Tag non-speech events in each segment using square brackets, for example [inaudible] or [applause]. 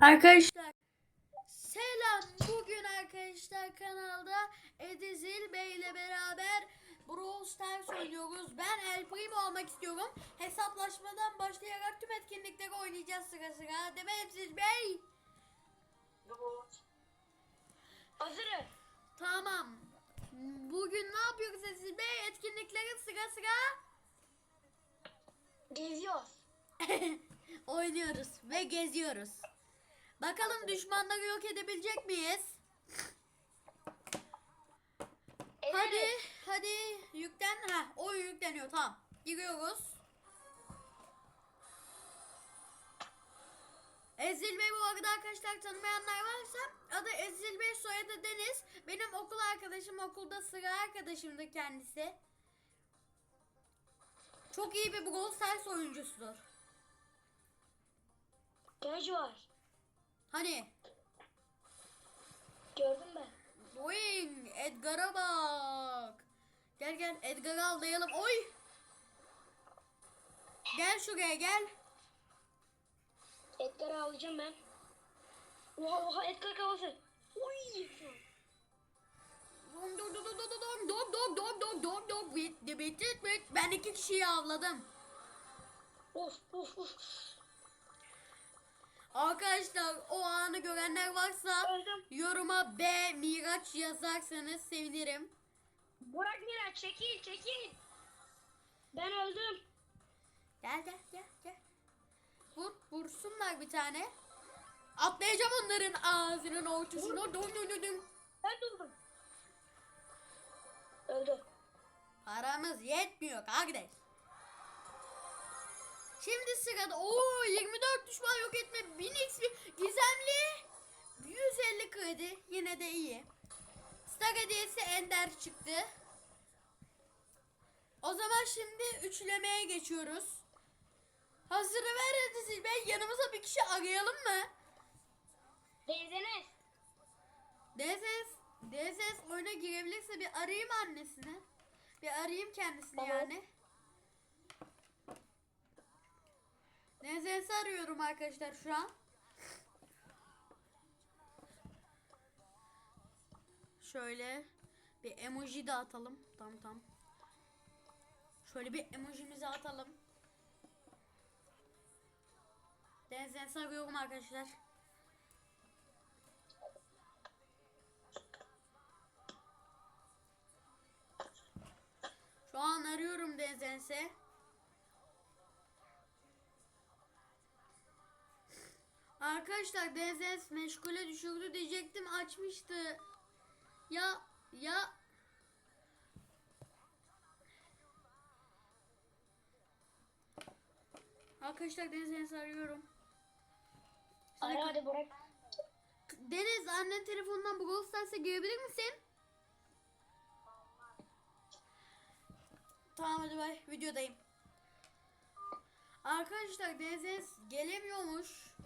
Arkadaşlar selam. Bugün arkadaşlar kanalda Edizil Bey ile beraber Brawl Stars oynuyoruz. Ben El Primo olmak istiyorum. Hesaplaşmadan başlayarak tüm etkinlikleri oynayacağız sıra sıra. Değil mi Edizil Bey? Hazırım. Tamam. Bugün ne yapıyoruz Edizil Bey? Etkinlikleri sıra sıra Geziyoruz. [laughs] oynuyoruz ve geziyoruz. Bakalım düşmanları yok edebilecek miyiz? Hadi, Evet. hadi yüklen. Ha, oyun yükleniyor. Tamam. Giriyoruz. Ezil Bey bu arada arkadaşlar tanımayanlar varsa adı Ezil Bey soyadı Deniz. Benim okul arkadaşım okulda sıra arkadaşımdı kendisi. Çok iyi bir Brawl Stars oyuncusudur. Genç var. Hani Gördüm ben. Boing Edgar'a bak. Gel gel Edgar'ı avlayalım. Oy. Gel şuraya gel. Edgar'ı alacağım ben. Oha oha Edgar kafası. Uy. Dom dom dom dom dom dom dom dom dom dom dom bitti bitti bitti. Ben iki kişiyi avladım. Of of of. Arkadaşlar o anı görenler varsa Öldüm. yoruma B Miraç yazarsanız sevinirim. Burak Miraç çekil çekil. Ben öldüm. Gel gel gel gel. Vur vursunlar bir tane. Atlayacağım onların ağzının ortasına. Dum dum dum dum. Ben durdum. Öldü. Paramız yetmiyor kardeş. Şimdi sırada o 24 düşman yok etme 1000 XP gizemli 150 kredi yine de iyi. Star hediyesi Ender çıktı. O zaman şimdi üçlemeye geçiyoruz. Hazırı ver hadi Zilbey yanımıza bir kişi arayalım mı? Deniz DSS, DSS oyuna girebilirse bir arayayım annesini. Bir arayayım kendisini Tamam. yani. DSS arıyorum arkadaşlar şu an. Şöyle bir emoji de atalım. Tam tam. Şöyle bir emojimizi atalım. DSS arıyorum arkadaşlar. Şu an arıyorum Dezense. Arkadaşlar Dezens meşgule düşürdü diyecektim açmıştı. Ya ya Arkadaşlar Dezens arıyorum. Ara hadi Burak. Deniz annen telefonundan Brawl Stars'a girebilir misin? Tamam hadi bay videodayım. Arkadaşlar Deniz gelemiyormuş.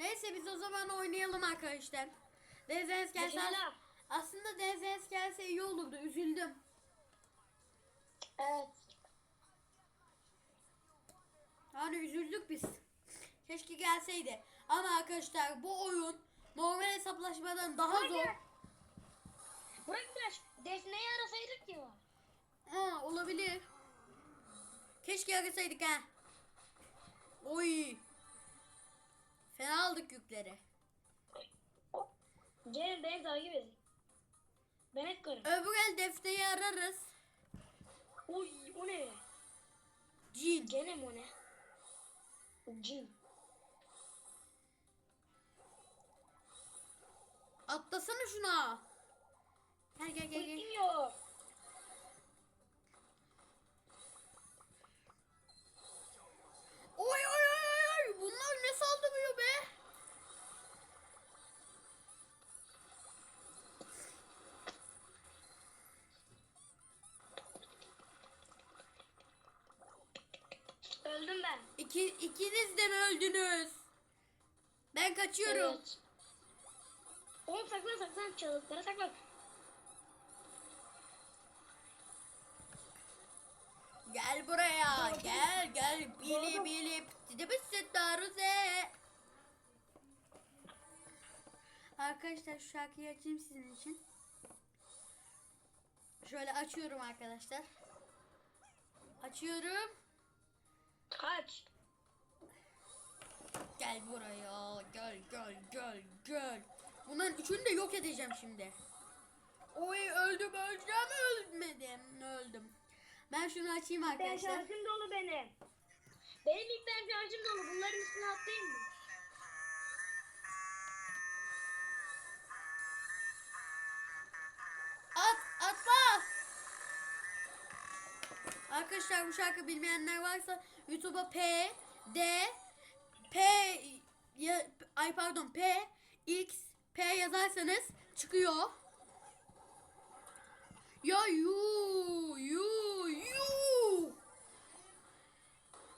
Neyse biz o zaman oynayalım arkadaşlar. Deniz gelse aslında Deniz gelse iyi olurdu üzüldüm. Evet. Yani üzüldük biz. Keşke gelseydi. Ama arkadaşlar bu oyun normal hesaplaşmadan daha Burak zor. Burak Miraç. Defne'yi arasaydık ya. Aa, olabilir. Keşke arasaydık ha. Oy. Fena aldık yükleri. Gelin beni takip edin. Ben Edgar'ım. Öbür el defteyi ararız. Uy o ne? Cin. Gene mi o ne? Cin. Atlasana şuna. Gel gel gel gel. Oy öldünüz? Ben kaçıyorum. Evet. Oğlum saklan saklan çalıklara saklan. Gel buraya. Gel gel. Bili bili. Dide bir taruze. arkadaşlar şu şarkıyı açayım sizin için. Şöyle açıyorum arkadaşlar. Açıyorum. Kaç. Gel buraya. Gel gel gel gel. Bunların üçünü de yok edeceğim şimdi. Oy öldüm öleceğim ölmedim. Öldüm. Ben şunu açayım Ben arkadaşlar. şarjım dolu benim. Benim ilk ben şarjım dolu. Bunların üstüne atlayayım mı? At atla. Arkadaşlar bu şarkı bilmeyenler varsa YouTube'a P D P ya, ay pardon P X P yazarsanız çıkıyor. Ya yu yu yu.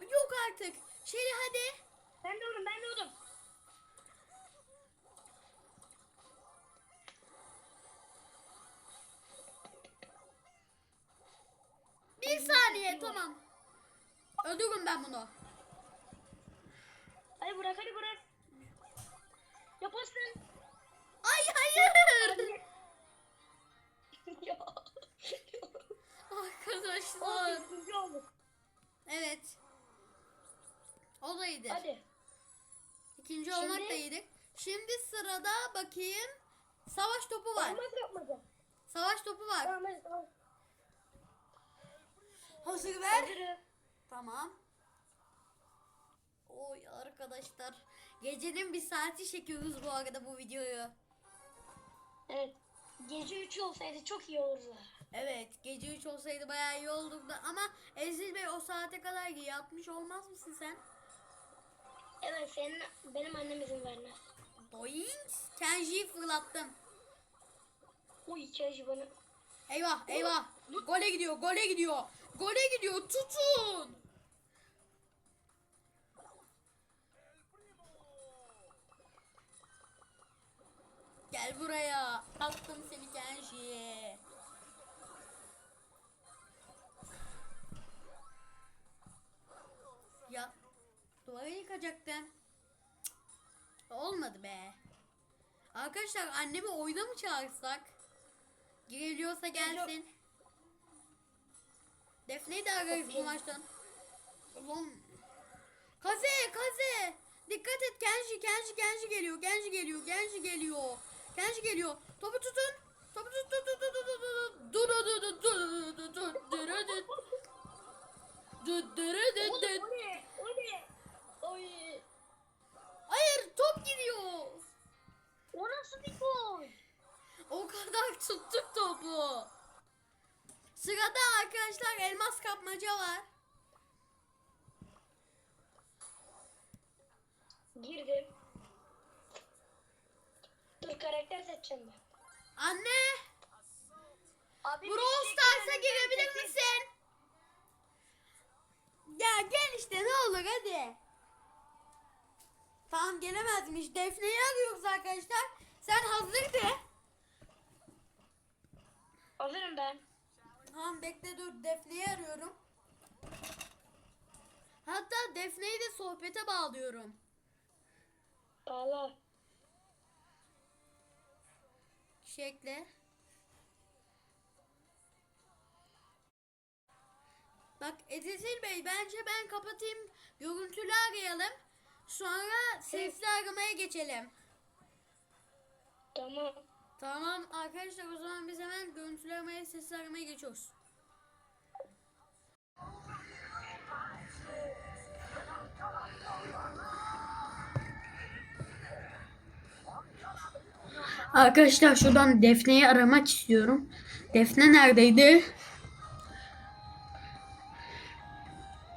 Yok artık. Şeri hadi. Sırada bakayım. Savaş topu var. Olmaz yapmadı. Savaş topu var. Tamam. Hazır ver. Hazırım. Tamam. Oy arkadaşlar. Gecenin bir saati çekiyoruz bu arada bu videoyu. Evet. Gece 3 olsaydı çok iyi olurdu. Evet gece 3 olsaydı bayağı iyi olurdu ama Ezil Bey o saate kadar yatmış olmaz mısın sen? Evet senin benim annem izin vermez. Doink. Kenji'yi fırlattım. O hikayeci bana. Eyvah eyvah. Gole gidiyor gole gidiyor. Gole gidiyor tutun. Gel buraya. Attım seni Kenji. Ya duvarı yıkacaktım. Olmadı be. Arkadaşlar annemi oyuna mı çağırsak? Geliyorsa gelsin. Defne'yi de ararız bu maçtan. Ulan. Kaze, Kaze. Dikkat et Kenji, Kenji, Kenji geliyor, Kenji geliyor, Kenji geliyor. Kenji geliyor. Topu tutun. Topu tut tut tut tut tut tut. Dur dur dur dur dur dur dur dur dur. Dur Hayır top gidiyor. O nasıl bir gol? O kadar [laughs] tuttuk topu. Sırada arkadaşlar elmas kapmaca var. Girdim. Dur karakter seçeceğim ben. Anne, Abi Brawl Stars'a girebilir misin? Ya gel işte ne olur hadi. Tamam gelemezmiş. Defne'yi arıyoruz arkadaşlar. Sen hazır de. Hazırım ben. Tamam bekle dur. Defne'yi arıyorum. Hatta Defne'yi de sohbete bağlıyorum. Bağla. Şekle. Bak Edizil Bey bence ben kapatayım. Görüntülü arayalım. Sonra sesli aramaya geçelim. Tamam. Tamam arkadaşlar o zaman biz hemen görüntülü aramaya sesli aramaya geçiyoruz. Arkadaşlar şuradan Defne'yi aramak istiyorum. Defne neredeydi?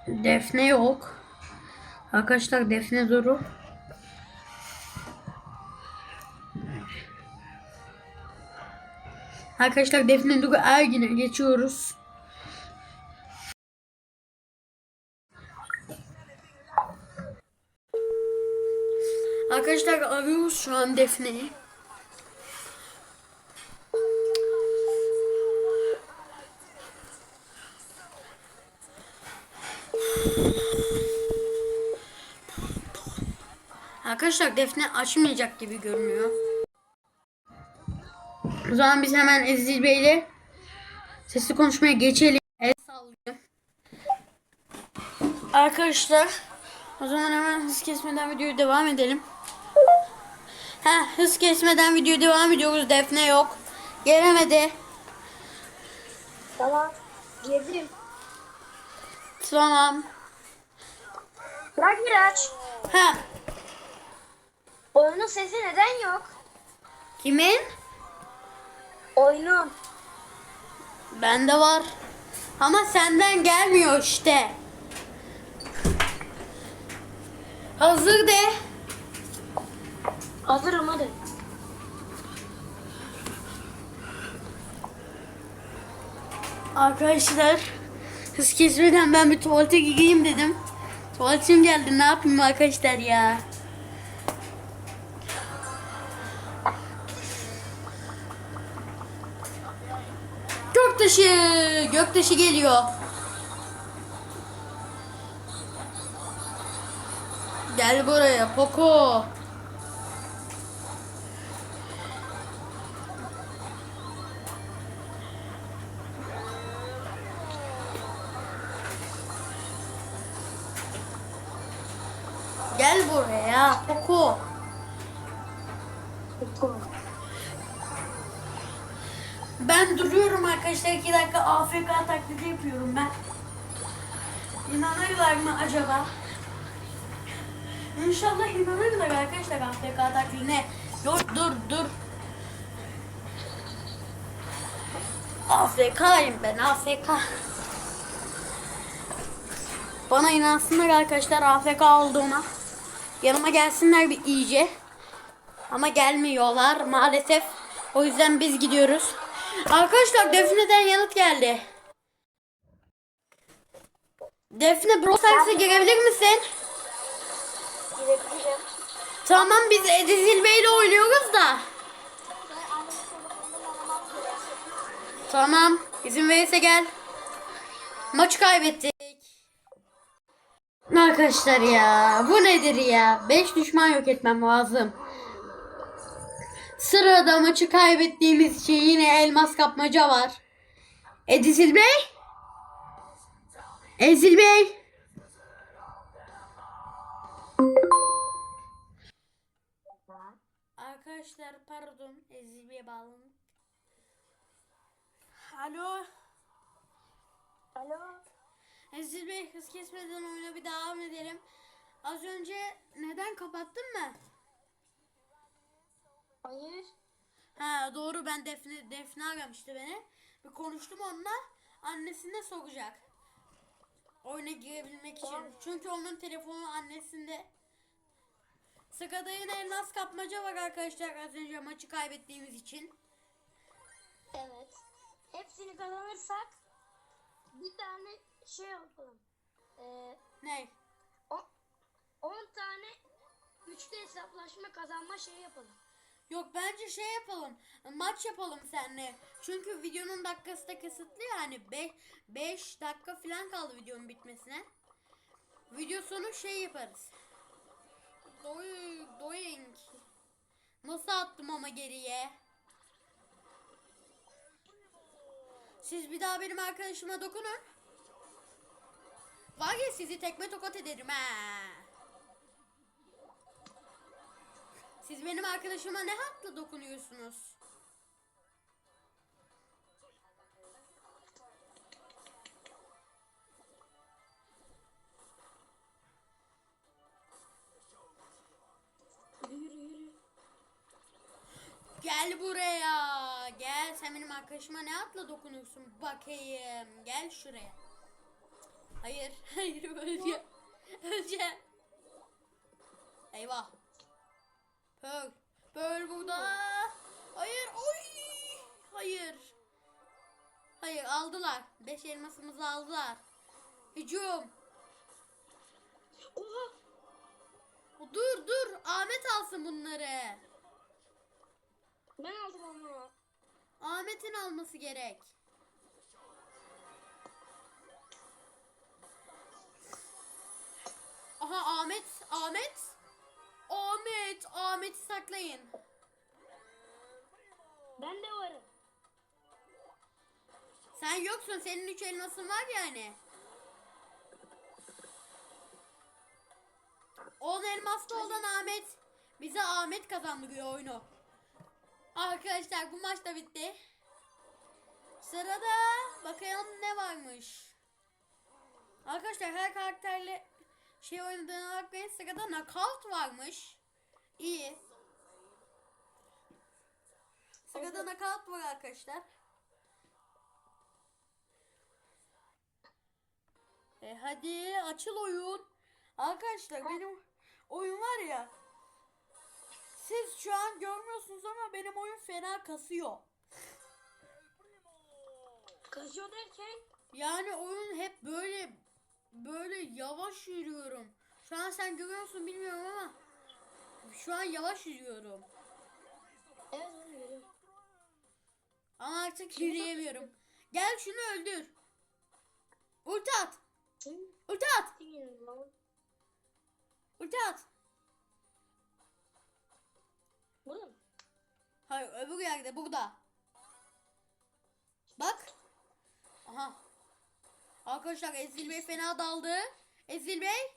Defne yok. Arkadaşlar Defne Zoru. Arkadaşlar Defne Duru Ergin'e geçiyoruz. Arkadaşlar arıyoruz şu an Defne'yi. Arkadaşlar Defne açmayacak gibi görünüyor. O zaman biz hemen Aziz Bey ile sesli konuşmaya geçelim. El sallıyor. Arkadaşlar o zaman hemen hız kesmeden videoya devam edelim. Ha hız kesmeden videoya devam ediyoruz. Defne yok. Gelemedi. Tamam. Girdim. Tamam. Bırak Miraç. Ha Oyunun sesi neden yok? kimin? Oyunun. Bende var. Ama senden gelmiyor işte. Hazır de. Hazırım hadi. Arkadaşlar hız kesmeden ben bir tuvalete gideyim dedim. Tuvaletim geldi ne yapayım arkadaşlar ya. Göktaşı, göktaşı geliyor. Gel buraya Poco. Gel buraya Poco. Ben duruyorum arkadaşlar. 2 dakika AFK taklidi yapıyorum ben. İnanırlar mı acaba? İnşallah inanırlar arkadaşlar AFK taklidine. Dur dur dur. AFK'yım ben AFK. Bana inansınlar arkadaşlar AFK olduğuna. Yanıma gelsinler bir iyice. Ama gelmiyorlar maalesef. O yüzden biz gidiyoruz. Arkadaşlar Defne'den yanıt geldi. Defne Brawl Stars'a girebilir misin? Girebilirim. Tamam biz Edizil Bey ile oynuyoruz da. Tamam. izin verirse gel. Maçı kaybettik. Arkadaşlar ya bu nedir ya? 5 düşman yok etmem lazım. Sırada maçı kaybettiğimiz için yine elmas kapmaca var. Edizil Bey? Ezil Bey? Arkadaşlar pardon Ezil Bey'e bağlandık. Alo. Alo. Ezil Bey hız kesmeden oyuna bir devam edelim. Az önce neden kapattın mı? Hayır. Ha doğru ben Defne Defne aramıştı beni. Bir konuştum onunla. Annesine sokacak. Oyuna girebilmek için. Çünkü onun telefonu annesinde. Sıkada yine elmas kapmaca var arkadaşlar az önce maçı kaybettiğimiz için. Evet. Hepsini kazanırsak bir tane şey yapalım. Ee, Ne? o- 10 tane üçlü hesaplaşma kazanma şey yapalım. Yok bence şey yapalım. Maç yapalım seninle. Çünkü videonun dakikası da kısıtlı yani. 5 dakika falan kaldı videonun bitmesine. Video sonu şey yaparız. Doy, doing. Nasıl attım ama geriye? Siz bir daha benim arkadaşıma dokunun. Var ya sizi tekme tokat ederim ha. Siz benim arkadaşıma ne hakla dokunuyorsunuz? Yürü yürü. Gel buraya. Gel sen benim arkadaşıma ne hakla dokunuyorsun? Bakayım. Gel şuraya. Hayır. [laughs] Hayır öleceğim. Öleceğim. Eyvah. Pearl. Pearl burada. Hayır. Oy. Hayır. Hayır aldılar. Beş elmasımızı aldılar. Hücum. Oha. Dur dur. Ahmet alsın bunları. Ben aldım onu. Ahmet'in alması gerek. Aha Ahmet, Ahmet. Ahmet, Ahmet'i saklayın. Ben de varım. Sen yoksun. Senin üç elmasın var yani. 10 elmaslı olan Ahmet. Bize Ahmet kazandırıyor oyunu. Arkadaşlar bu maç da bitti. Sırada bakalım ne varmış. Arkadaşlar her karakterle şey oynadığına bakmayın. Sırada knockout varmış. İyi. Sırada knockout var arkadaşlar. E hadi açıl oyun. Arkadaşlar benim oyun var ya. Siz şu an görmüyorsunuz ama benim oyun fena kasıyor. Kaçıyor derken Yani oyun hep böyle böyle yavaş yürüyorum. Şu an sen görüyorsun bilmiyorum ama şu an yavaş yürüyorum. evet onu görüyorum. Ama artık yürüyemiyorum. Gel şunu öldür. Ulti at. Ulti at. Ulti at. Burada mı? Hayır öbür yerde burada. Bak. Aha. Arkadaşlar Ezil Bey fena daldı. Ezil Bey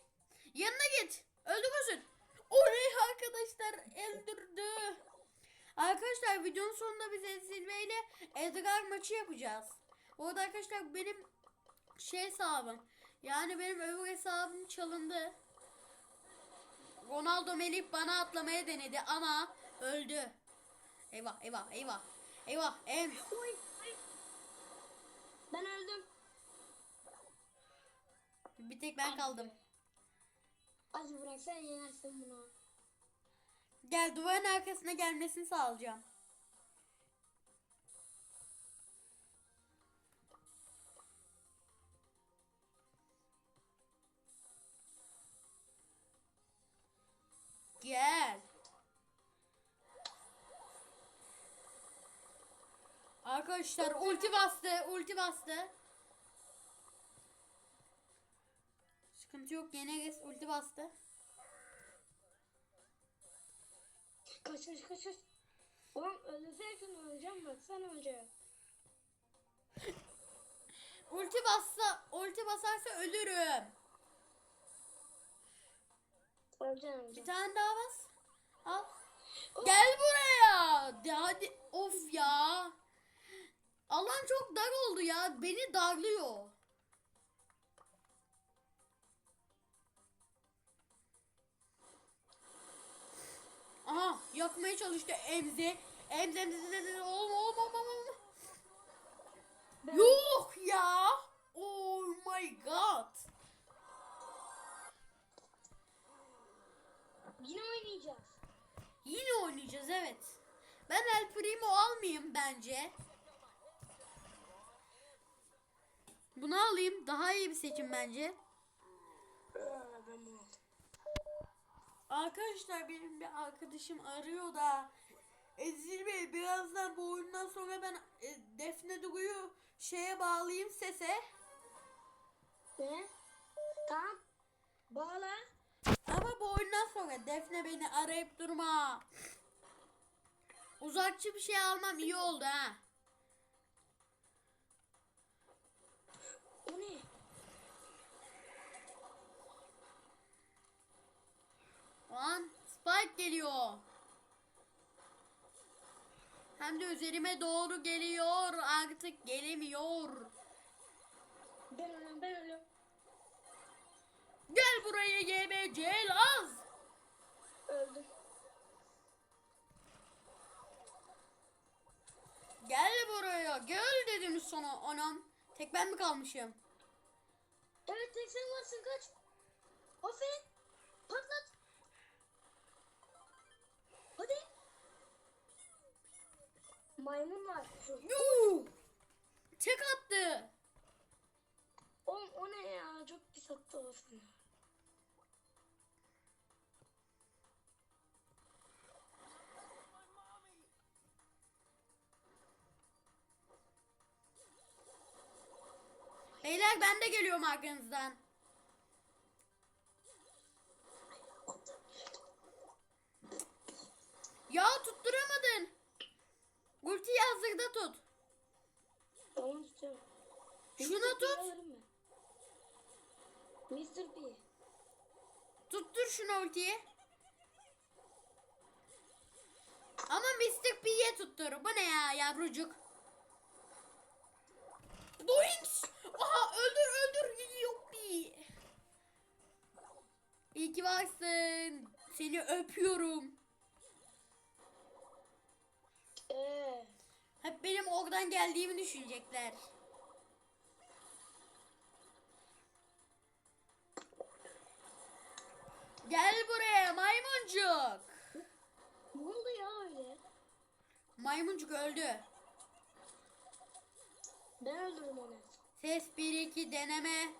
yanına git. Öldürürsün. Oley arkadaşlar öldürdü. Arkadaşlar videonun sonunda biz Ezil Bey ile Edgar maçı yapacağız. Bu arada arkadaşlar benim şey hesabım. Yani benim öbür hesabım çalındı. Ronaldo Melih bana atlamaya denedi ama öldü. Eyvah eyvah eyvah. Eyvah em. Ben öldüm. Bir tek ben kaldım. Hadi bırak sen yenersin bunu. Gel duvarın arkasına gelmesini sağlayacağım. Gel. Arkadaşlar ulti bastı, ulti bastı. Sıkıntı yok, Yeneres ulti bastı. Kaç kaç kaç kaç. Oğlum öldürsen öleceğim bak sen önce. [laughs] Ulti bassa, ulti basarsa ölürüm. Öleceksin Bir öleceksin. tane daha bas. Al. Gel buraya. De hadi. Of ya. Alan çok dar oldu ya. Beni darlıyor. Aha yakmaya çalıştı Emze. Emze Emze Emze. Olma olma olma olma. Ben- Yok ya. Oh my god. Yine oynayacağız. Yine oynayacağız evet. Ben El Primo almayayım bence. Bunu alayım. Daha iyi bir seçim bence. Aa, ben bunu aldım. Arkadaşlar benim bir arkadaşım arıyor da Ezil Bey birazdan bu oyundan sonra ben e, Defne Duru'yu şeye bağlayayım sese. Ne? Tamam. Bağla. Ama bu oyundan sonra Defne beni arayıp durma. Uzakçı bir şey almam iyi oldu ha. O ne? Lan Spike geliyor. Hem de üzerime doğru geliyor. Artık gelemiyor. Ben ben. Gel buraya YBC Laz. Öldüm. Gel buraya. Gel dedim sana anam. Tek ben mi kalmışım? Evet tek sen varsın kaç. Aferin. Patlat. Hadi. Maymun var. Yuh! Tek attı. Oğlum o ne ya? Çok pis attı aslında. Beyler ben de geliyorum arkanızdan. Ya tutturamadın. Ulti şuna tut. Tamam tutuyorum. Mr. P'yi tut. Mr. P. Tuttur şunu ultiyi. Ama Mr. P'ye tuttur. Bu ne ya yavrucuk? Doinks! Aha öldür öldür. Yuppi. İyi ki varsın. Seni öpüyorum. Oradan geldiğimi düşünecekler. Gel buraya maymuncuk. ne oldu ya öyle? Maymuncuk öldü. Ben öldürdüm onu. Ses 1 2 deneme.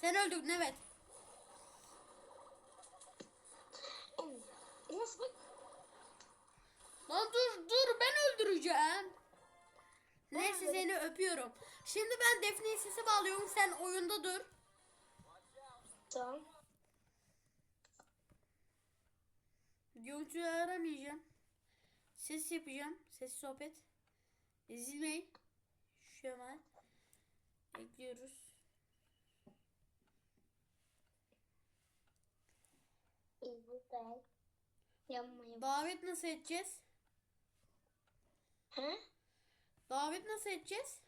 Sen öldürdün evet. Nasıl? Lan dur dur ben öldüreceğim. Neyse seni öpüyorum. Şimdi ben Defne'yi sesi bağlıyorum sen oyunda dur. Tamam. Görüntüyü aramayacağım. Ses yapacağım. Ses sohbet. Ezilmeyin. Hemen. Ekliyoruz. Davet nasıl edeceğiz? He? Davet nasıl edeceğiz?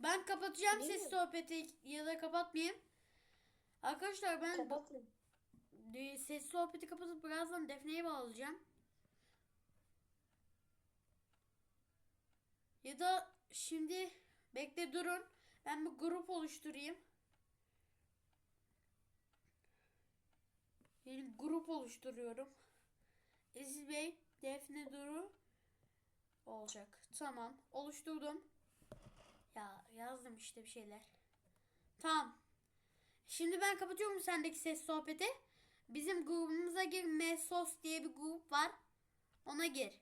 Ben kapatacağım ses Bilmiyorum. sohbeti ya da kapatmayayım. Arkadaşlar ben Kapatın. ses sohbeti kapatıp birazdan Defne'ye bağlayacağım. Ya da şimdi bekle durun. Ben bir grup oluşturayım. Yeni grup oluşturuyorum. Aziz Bey, Defne Duru olacak. Tamam. Oluşturdum. Ya yazdım işte bir şeyler. Tamam. Şimdi ben kapatıyorum sendeki ses sohbeti. Bizim grubumuza gir. Mesos diye bir grup var. Ona gir.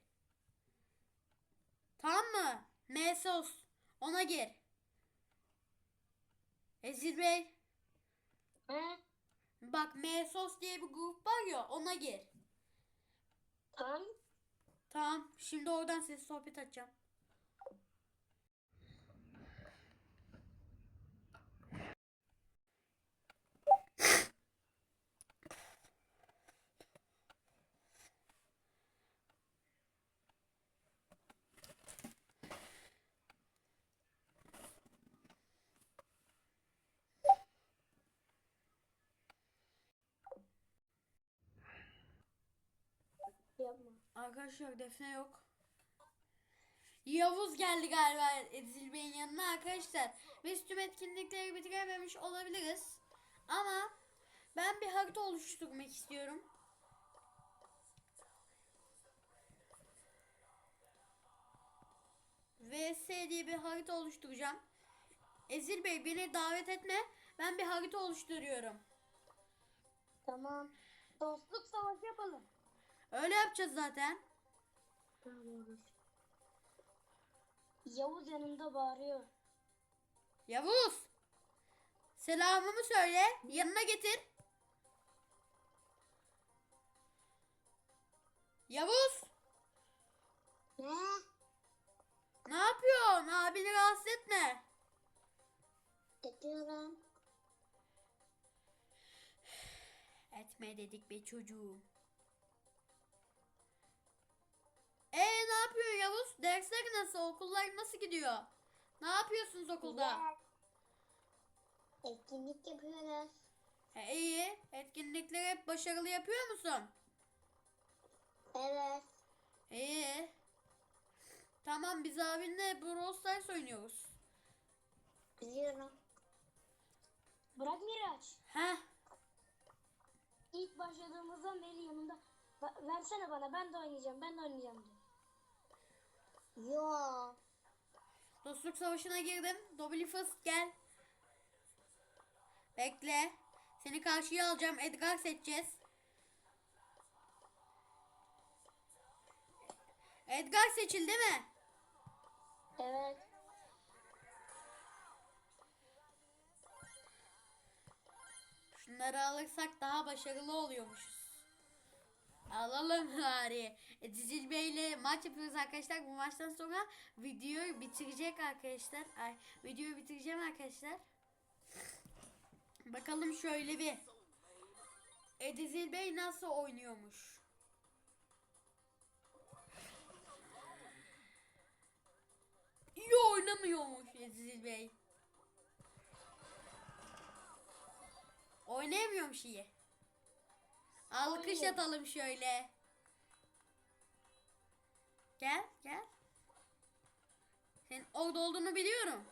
Tamam mı? Mesos. Ona gir. Ezil Bey. He? Bak Mesos diye bir grup var ya ona gir. Tamam. Tamam. Şimdi oradan ses sohbet açacağım. Arkadaşlar Defne yok. Yavuz geldi galiba Edil Bey'in yanına arkadaşlar. Biz tüm etkinlikleri bitirememiş olabiliriz. Ama ben bir harita oluşturmak istiyorum. VS diye bir harita oluşturacağım. Ezil Bey beni davet etme. Ben bir harita oluşturuyorum. Tamam. Dostluk savaşı yapalım. Öyle yapacağız zaten. Tamam. Yavuz yanımda bağırıyor. Yavuz. Selamımı söyle. Yanına getir. Yavuz. Ne? Ne yapıyorsun? Abini rahatsız etme. Ediyorum. Etme dedik be çocuğum. Yavuz? Dersler nasıl? Okullar nasıl gidiyor? Ne yapıyorsunuz okulda? Etkinlik yapıyoruz. He, iyi. Etkinlikleri hep başarılı yapıyor musun? Evet. İyi. Tamam biz abinle Brawl Stars oynuyoruz. Biliyorum. Bırak Miraç. Heh. İlk başladığımızda Meli yanımda "Ver- versene bana ben de oynayacağım ben de oynayacağım diyor. Yo. Dostluk savaşına girdim. Dobby Fıst gel. Bekle. Seni karşıya alacağım. Edgar seçeceğiz. Edgar seçildi mi? Evet. Şunları alırsak daha başarılı oluyormuşuz. Alalım bari. E, Cicil Bey ile maç yapıyoruz arkadaşlar. Bu maçtan sonra videoyu bitirecek arkadaşlar. Ay, videoyu bitireceğim arkadaşlar. Bakalım şöyle bir. Edizil Bey nasıl oynuyormuş? İyi oynamıyormuş Edizil Bey. Oynayamıyormuş iyi. Alkış Oynuyor. atalım şöyle. Gel gel. Senin orada olduğunu biliyorum.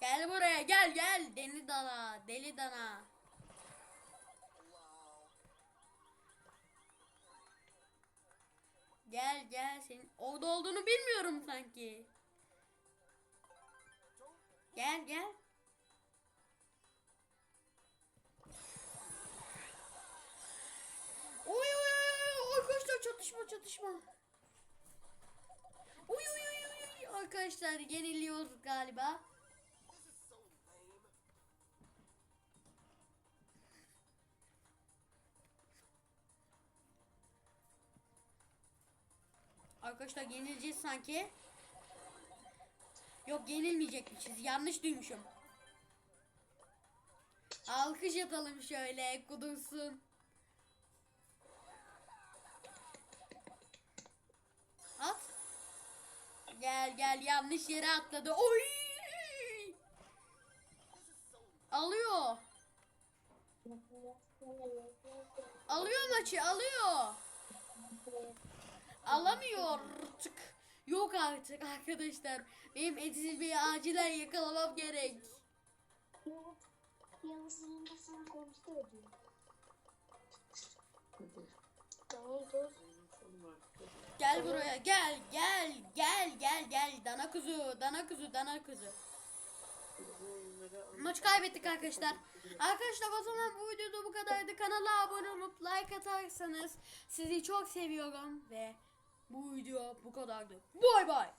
Gel buraya gel gel deli dana deli dana. Gel gel senin orada olduğunu bilmiyorum sanki. Gel gel. Oy oy oy oy arkadaşlar çatışma çatışma. Oy oy oy oy arkadaşlar yeniliyoruz galiba. Arkadaşlar yenileceğiz sanki. Yok yenilmeyecekmişiz. Yanlış duymuşum. Alkış atalım şöyle kudursun. Gel gel yanlış yere atladı. Oy! Alıyor. Alıyor maçı alıyor. Alamıyor artık. Yok artık arkadaşlar. Benim Edil Bey'i acilen yakalamam gerek. Dur. Gel buraya gel gel gel gel gel dana kuzu dana kuzu dana kuzu. Maç kaybettik arkadaşlar. Arkadaşlar o zaman bu videoda bu kadardı. Kanala abone olup like atarsanız sizi çok seviyorum ve bu video bu kadardı. Bay bay.